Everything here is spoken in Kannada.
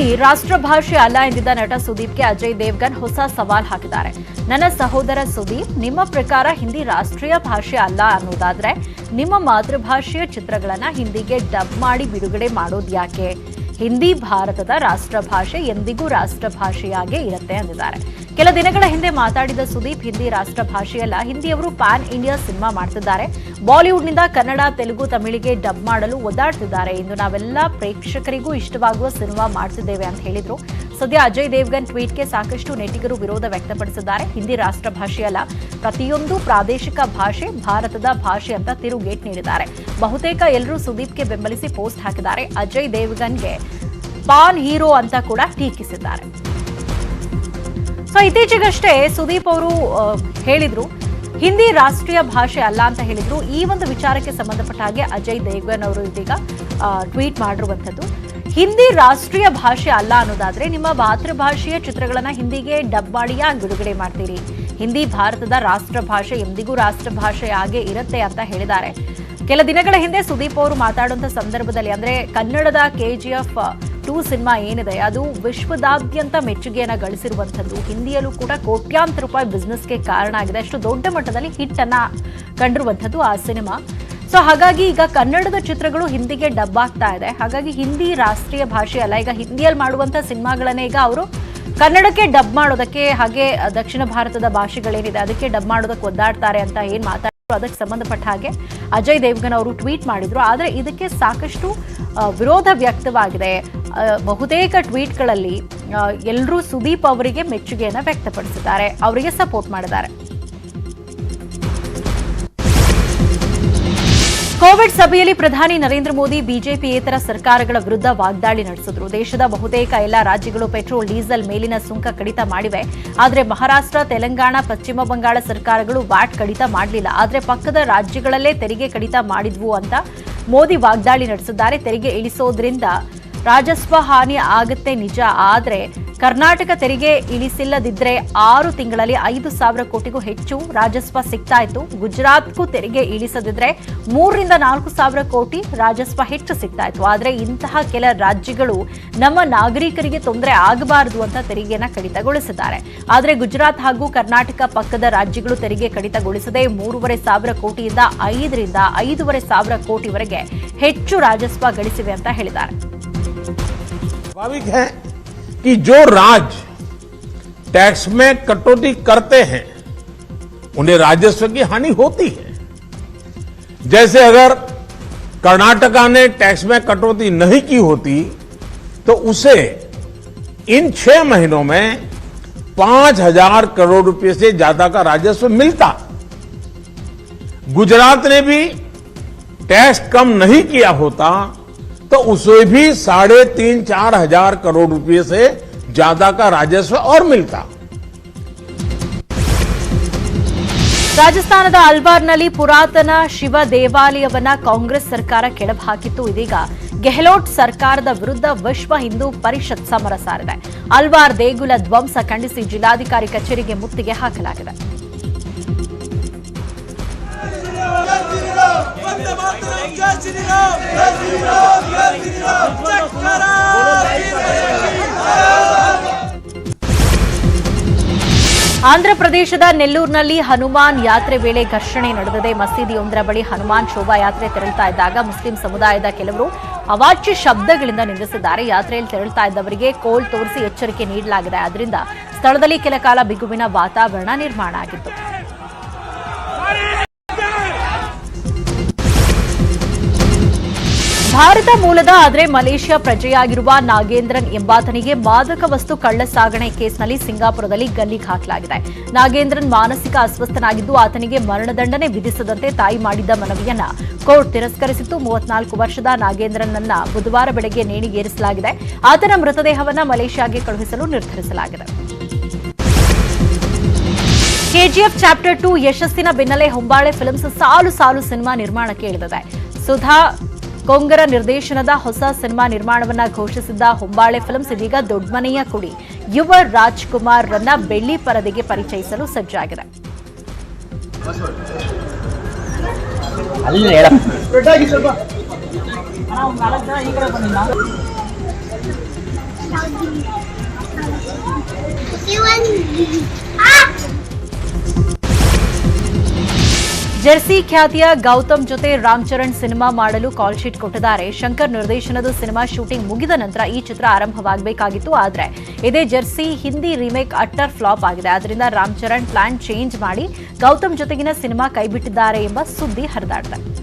ಹಿಂದಿ ರಾಷ್ಟ್ರ ಭಾಷೆ ಅಲ್ಲ ಎಂದಿದ್ದ ನಟ ಸುದೀಪ್ಗೆ ಅಜಯ್ ದೇವ್ಗನ್ ಹೊಸ ಸವಾಲ್ ಹಾಕಿದ್ದಾರೆ. ನನ್ನ ಸಹೋದರ ಸುದೀಪ್, ನಿಮ್ಮ ಪ್ರಕಾರ ಹಿಂದಿ ರಾಷ್ಟ್ರೀಯ ಭಾಷೆ ಅಲ್ಲ ಅನ್ನೋದಾದ್ರೆ ನಿಮ್ಮ ಮಾತೃಭಾಷೆಯ ಚಿತ್ರಗಳನ್ನ ಹಿಂದಿಗೆ ಡಬ್ ಮಾಡಿ ಬಿಡುಗಡೆ ಮಾಡೋದು ಯಾಕೆ? ಹಿಂದಿ ಭಾರತದ ರಾಷ್ಟ್ರಭಾಷೆ ಎಂದಿಗೂ ರಾಷ್ಟ್ರಭಾಷೆಯಾಗೇ ಇರುತ್ತೆ ಅಂದಿದ್ದಾರೆ. ಕೆಲ ದಿನಗಳ ಹಿಂದೆ ಮಾತಾಡಿದ ಸುದೀಪ್ ಹಿಂದಿ ರಾಷ್ಟ್ರ ಭಾಷೆಯಲ್ಲ, ಹಿಂದಿಯವರು ಪ್ಯಾನ್ ಇಂಡಿಯಾ ಸಿನಿಮಾ ಮಾಡ್ತಿದ್ದಾರೆ. ಬಾಲಿವುಡ್ನಿಂದ ಕನ್ನಡ, ತೆಲುಗು, ತಮಿಳಿಗೆ ಡಬ್ ಮಾಡಲು ಒದ್ದಾಡ್ತಿದ್ದಾರೆ. ಇಂದು ನಾವೆಲ್ಲ ಪ್ರೇಕ್ಷಕರಿಗೂ ಇಷ್ಟವಾಗುವ ಸಿನಿಮಾ ಮಾಡ್ತಿದ್ದೇವೆ ಅಂತ ಹೇಳಿದರು. ಸದ್ಯ ಅಜಯ್ ದೇವ್ಗನ್ ಟ್ವೀಟ್ಗೆ ಸಾಕಷ್ಟು ನೆಟ್ಟಿಗರು ವಿರೋಧ ವ್ಯಕ್ತಪಡಿಸಿದ್ದಾರೆ. ಹಿಂದಿ ರಾಷ್ಟ್ರ ಭಾಷೆಯಲ್ಲ, ಪ್ರತಿಯೊಂದು ಪ್ರಾದೇಶಿಕ ಭಾಷೆ ಭಾರತದ ಭಾಷೆ ಅಂತ ತಿರುಗೇಟ್ ನೀಡಿದ್ದಾರೆ. ಬಹುತೇಕ ಎಲ್ಲರೂ ಸುದೀಪ್ಗೆ ಬೆಂಬಲಿಸಿ ಪೋಸ್ಟ್ ಹಾಕಿದ್ದಾರೆ. ಅಜಯ್ ದೇವ್ಗನ್ಗೆ ಪಾನ್ ಹೀರೋ ಅಂತ ಕೂಡ ಟೀಕಿಸಿದ್ದಾರೆ. ಇತ್ತೀಚೆಗಷ್ಟೇ ಸುದೀಪ್ ಅವರು ಹೇಳಿದ್ರು, ಹಿಂದಿ ರಾಷ್ಟ್ರೀಯ ಭಾಷೆ ಅಲ್ಲ ಅಂತ ಹೇಳಿದ್ರು. ಈ ಒಂದು ವಿಚಾರಕ್ಕೆ ಸಂಬಂಧಪಟ್ಟ ಹಾಗೆ ಅಜಯ್ ದೇವ್ಗನ್ ಅವರು ಇದೀಗ ಟ್ವೀಟ್ ಮಾಡಿರುವಂಥದ್ದು. ಹಿಂದಿ ರಾಷ್ಟ್ರೀಯ ಭಾಷೆ ಅಲ್ಲ ಅನ್ನೋದಾದ್ರೆ ನಿಮ್ಮ ಮಾತೃಭಾಷೆಯ ಚಿತ್ರಗಳನ್ನ ಹಿಂದಿಗೆ ಡಬ್ ಬಿಡುಗಡೆ ಮಾಡ್ತೀರಿ. ಹಿಂದಿ ಭಾರತದ ರಾಷ್ಟ್ರ ಭಾಷೆ ಎಂದಿಗೂ ರಾಷ್ಟ್ರ ಭಾಷೆ ಆಗೇ ಇರುತ್ತೆ ಅಂತ ಹೇಳಿದ್ದಾರೆ. ಕೆಲ ದಿನಗಳ ಹಿಂದೆ ಸುದೀಪ್ ಅವರು ಮಾತಾಡುವಂತ ಸಂದರ್ಭದಲ್ಲಿ, ಅಂದ್ರೆ ಕನ್ನಡದ ಕೆಜಿಎಫ್ ಟೂ ಸಿನಿಮಾ ಏನಿದೆ, ಅದು ವಿಶ್ವದಾದ್ಯಂತ ಮೆಚ್ಚುಗೆಯನ್ನು ಗಳಿಸಿರುವಂಥದ್ದು. ಹಿಂದಿಯಲ್ಲೂ ಕೂಡ ಕೋಟ್ಯಾಂತರ ರೂಪಾಯಿ ಬಿಸ್ನೆಸ್ಗೆ ಕಾರಣ ಆಗಿದೆ. ಅಷ್ಟು ದೊಡ್ಡ ಮಟ್ಟದಲ್ಲಿ ಹಿಟ್ ಅನ್ನ ಕಂಡಿರುವಂಥದ್ದು ಆ ಸಿನಿಮಾ. ಸೊ ಹಾಗಾಗಿ ಈಗ ಕನ್ನಡದ ಚಿತ್ರಗಳು ಹಿಂದಿಗೆ ಡಬ್ ಆಗ್ತಾ ಇದೆ. ಹಾಗಾಗಿ ಹಿಂದಿ ರಾಷ್ಟ್ರೀಯ ಭಾಷೆ ಅಲ್ಲ, ಈಗ ಹಿಂದಿಯಲ್ಲಿ ಮಾಡುವಂತ ಸಿನಿಮಾಗಳನ್ನೇ ಈಗ ಅವರು ಕನ್ನಡಕ್ಕೆ ಡಬ್ ಮಾಡೋದಕ್ಕೆ ಹಾಗೆ ದಕ್ಷಿಣ ಭಾರತದ ಭಾಷೆಗಳೇನಿದೆ, ಅದಕ್ಕೆ ಡಬ್ ಮಾಡೋದಕ್ಕೆ ಒದ್ದಾಡ್ತಾರೆ ಅಂತ ಏನ್ ಮಾತಾಡಿದ್ರು ಅದಕ್ಕೆ ಸಂಬಂಧಪಟ್ಟ ಹಾಗೆ ಅಜಯ್ ದೇವ್ಗನ್ ಅವರು ಟ್ವೀಟ್ ಮಾಡಿದ್ರು. ಆದರೆ ಇದಕ್ಕೆ ಸಾಕಷ್ಟು ವಿರೋಧ ವ್ಯಕ್ತವಾಗಿದೆ. ಬಹುತೇಕ ಟ್ವೀಟ್ಗಳಲ್ಲಿ ಎಲ್ಲರೂ ಸುದೀಪ್ ಅವರಿಗೆ ಮೆಚ್ಚುಗೆಯನ್ನು ವ್ಯಕ್ತಪಡಿಸಿದ್ದಾರೆ. ಅವರಿಗೆ ಸಪೋರ್ಟ್ ಮಾಡಿದ್ದಾರೆ. ಕೋವಿಡ್ ಸಭೆಯಲ್ಲಿ ಪ್ರಧಾನಿ ನರೇಂದ್ರ ಮೋದಿ ಬಿಜೆಪಿಯೇತರ ಸರ್ಕಾರಗಳ ವಿರುದ್ಧ ವಾಗ್ದಾಳಿ ನಡೆಸಿದ್ರು. ದೇಶದ ಬಹುತೇಕ ಎಲ್ಲ ರಾಜ್ಯಗಳು ಪೆಟ್ರೋಲ್, ಡೀಸೆಲ್ ಮೇಲಿನ ಸುಂಕ ಕಡಿತ ಮಾಡಿವೆ. ಆದರೆ ಮಹಾರಾಷ್ಟ್ರ, ತೆಲಂಗಾಣ, ಪಶ್ಚಿಮ ಬಂಗಾಳ ಸರ್ಕಾರಗಳು ವ್ಯಾಟ್ ಕಡಿತ ಮಾಡಲಿಲ್ಲ. ಆದರೆ ಪಕ್ಕದ ರಾಜ್ಯಗಳಲ್ಲೇ ತೆರಿಗೆ ಕಡಿತ ಮಾಡಿದ್ವು ಅಂತ ಮೋದಿ ವಾಗ್ದಾಳಿ ನಡೆಸಿದ್ದಾರೆ. ತೆರಿಗೆ ಇಳಿಸೋದ್ರಿಂದ ರಾಜಸ್ವ ಹಾನಿ ಆಗುತ್ತೆ ನಿಜ. ಆದರೆ ಕರ್ನಾಟಕ ತೆರಿಗೆ ಇಳಿಸಿಲ್ಲದಿದ್ದರೆ ಆರು ತಿಂಗಳಲ್ಲಿ ಐದು ಸಾವಿರ ಕೋಟಿಗೂ ಹೆಚ್ಚು ರಾಜಸ್ವ ಸಿಗ್ತಾ ಇತ್ತು ಗುಜರಾತ್ಗೂ ತೆರಿಗೆ ಇಳಿಸದಿದ್ರೆ ಮೂರರಿಂದ ನಾಲ್ಕು ಸಾವಿರ ಕೋಟಿ ರಾಜಸ್ವ ಹೆಚ್ಚು ಸಿಗ್ತಾ ಇತ್ತು ಆದರೆ ಇಂತಹ ಕೆಲ ರಾಜ್ಯಗಳು ನಮ್ಮ ನಾಗರಿಕರಿಗೆ ತೊಂದರೆ ಆಗಬಾರದು ಅಂತ ತೆರಿಗೆಯನ್ನು ಕಡಿತಗೊಳಿಸಿದ್ದಾರೆ. ಆದರೆ ಗುಜರಾತ್ ಹಾಗೂ ಕರ್ನಾಟಕ ಪಕ್ಕದ ರಾಜ್ಯಗಳು ತೆರಿಗೆ ಕಡಿತಗೊಳಿಸದೆ ಮೂರುವರೆ ಸಾವಿರ ಕೋಟಿಯಿಂದ ಐದರಿಂದ ಐದೂವರೆ ಸಾವಿರ ಕೋಟಿವರೆಗೆ ಹೆಚ್ಚು ರಾಜಸ್ವ ಗಳಿಸಿವೆ ಅಂತ ಹೇಳಿದ್ದಾರೆ. कि जो राज्य टैक्स में कटौती करते हैं, उन्हें राजस्व की हानि होती है। जैसे अगर कर्नाटका ने टैक्स में कटौती नहीं की होती तो उसे इन छह महीनों में पाँच हज़ार करोड़ रुपए से ज़्यादा का राजस्व मिलता। गुजरात ने भी टैक्स कम नहीं किया होता तो उसे भी साढ़े तीन चार हजार करोड़ रुपए से ज्यादा का राजस्व और मिलता ರಾಜಸ್ಥಾನದ ಅಲ್ವಾರ್ನಲ್ಲಿ ಪುರಾತನ ಶಿವ ದೇವಾಲಯವನ್ನ ಕಾಂಗ್ರೆಸ್ ಸರ್ಕಾರ ಕೆಡವು ಹಾಕಿತ್ತು ಇದೀಗ ಗೆಹ್ಲೋಟ್ ಸರ್ಕಾರದ ವಿರುದ್ಧ ವಿಶ್ವ ಹಿಂದೂ ಪರಿಷತ್ ಸಮರ ಸಾರಿದೆ ಅಲ್ವಾರ್ ದೇಗುಲ ಧ್ವಂಸ ಖಂಡಿಸಿ ಜಿಲ್ಲಾಧಿಕಾರಿ ಕಚೇರಿಗೆ ಮುತ್ತಿಗೆ ಹಾಕಲಾಗಿದೆ ಜೈ ಶ್ರೀರಾಮ್ ಚಕ್ರ ಆಂಧ್ರಪ್ರದೇಶದ ನೆಲ್ಲೂರಿನಲ್ಲಿ ಹನುಮಾನ್ ಯಾತ್ರೆ ವೇಳೆ ಘರ್ಷಣೆ ನಡೆದಿದೆ. ಮಸೀದಿಯೊಂದರ ಬಳಿ ಹನುಮಾನ್ ಶೋಭಾಯಾತ್ರೆ ತೆರಳುತ್ತಾ ಇದ್ದಾಗ ಮುಸ್ಲಿಂ ಸಮುದಾಯದ ಕೆಲವರು ಅವಾಚ್ಯ ಶಬ್ದಗಳಿಂದ ನಿಂದಿಸಿದ್ದಾರೆ. ಯಾತ್ರೆಯಲ್ಲಿ ತೆರಳುತ್ತಾ ಇದ್ದವರಿಗೆ ಕೋಲ್ ತೋರಿಸಿ ಎಚ್ಚರಿಕೆ ನೀಡಲಾಗಿದೆ. ಅದರಿಂದ ಸ್ಥಳದಲ್ಲಿ ಕೆಲ ಕಾಲ ಬಿಗುವಿನ ವಾತಾವರಣ ನಿರ್ಮಾಣ ಆಗಿತ್ತು. ಭಾರತ ಮೂಲದ ಆದರೆ ಮಲೇಷ್ಯಾ ಪ್ರಜೆಯಾಗಿರುವ ನಾಗೇಂದ್ರನ್ ಎಂಬಾತನಿಗೆ ಮಾದಕ ವಸ್ತು ಕಳ್ಳ ಸಾಗಣೆ ಕೇಸ್ನಲ್ಲಿ ಸಿಂಗಾಪುರದಲ್ಲಿ ಗಲ್ಲಿಗೆ ಹಾಕಲಾಗಿದೆ. ನಾಗೇಂದ್ರನ್ ಮಾನಸಿಕ ಅಸ್ವಸ್ಥನಾಗಿದ್ದು ಆತನಿಗೆ ಮರಣದಂಡನೆ ವಿಧಿಸದಂತೆ ತಾಯಿ ಮಾಡಿದ್ದ ಮನವಿಯನ್ನ ಕೋರ್ಟ್ ತಿರಸ್ಕರಿಸಿತ್ತು. ಮೂವತ್ನಾಲ್ಕು ವರ್ಷದ ನಾಗೇಂದ್ರನನ್ನ ಬುಧವಾರ ಬೆಳಗ್ಗೆ ನೇಣಿಗೇರಿಸಲಾಗಿದೆ. ಆತನ ಮೃತದೇಹವನ್ನ ಮಲೇಷ್ಯಾಗೆ ಕಳುಹಿಸಲು ನಿರ್ಧರಿಸಲಾಗಿದೆ. ಕೆಜಿಎಫ್ ಚಾಪ್ಟರ್ ಟು ಯಶಸ್ಸಿನ ಬೆನ್ನಲ್ಲೇ ಹೊಂಬಾಳೆ ಫಿಲ್ಮ್ಸ್ ಸಾಲು ಸಾಲು ಸಿನಿಮಾ ನಿರ್ಮಾಣಕ್ಕೆ ಇಳಿದಿದೆ. ಸುಧಾ ಕೊಂಗರ ನಿರ್ದೇಶನದ ಹೊಸ ಸಿನಿಮಾ ನಿರ್ಮಾಣವನ್ನ ಘೋಷಿಸಿದ್ದ ಹೊಂಬಾಳೆ ಫಿಲ್ಮ್ಸ್ ಇದೀಗ ದೊಡ್ಡಮನೆಯ ಕುಡಿ. ಯುವ ರಾಜ್ಕುಮಾರ್ ರನ್ನ ಬೆಳ್ಳಿ ಪರದೆಗೆ ಪರಿಚಯಿಸಲು ಸಜ್ಜಾಗಿದೆ. ಅಲ್ಲಿ ಜೆರ್ಸಿ ಖ್ಯಾತಿಯ ಗೌತಮ್ ಜೊತೆ ರಾಮ್ ಚರಣ್ ಸಿನಿಮಾ ಮಾಡಲು ಕಾಲ್ ಶೀಟ್ ಕೊಟ್ಟಿದ್ದಾರೆ. ಶಂಕರ್ ನಿರ್ದೇಶನದ ಸಿನಿಮಾ ಶೂಟಿಂಗ್ ಮುಗಿದ ನಂತರ ಈ ಚಿತ್ರ ಆರಂಭವಾಗಬೇಕಾಗಿತ್ತು. ಆದರೆ ಇದೇ Jersey Hindi remake utter flop ಆಗಿದೆ. ಆದ್ದರಿಂದ ರಾಮ್ ಚರಣ್ ಪ್ಲಾನ್ ಚೇಂಜ್ ಮಾಡಿ ಗೌತಮ್ ಜೊತೆಗಿನ ಸಿನಿಮಾ ಕೈಬಿಟ್ಟಿದ್ದಾರೆ ಎಂಬ ಸುದ್ದಿ ಹರಿದಾಡಿದೆ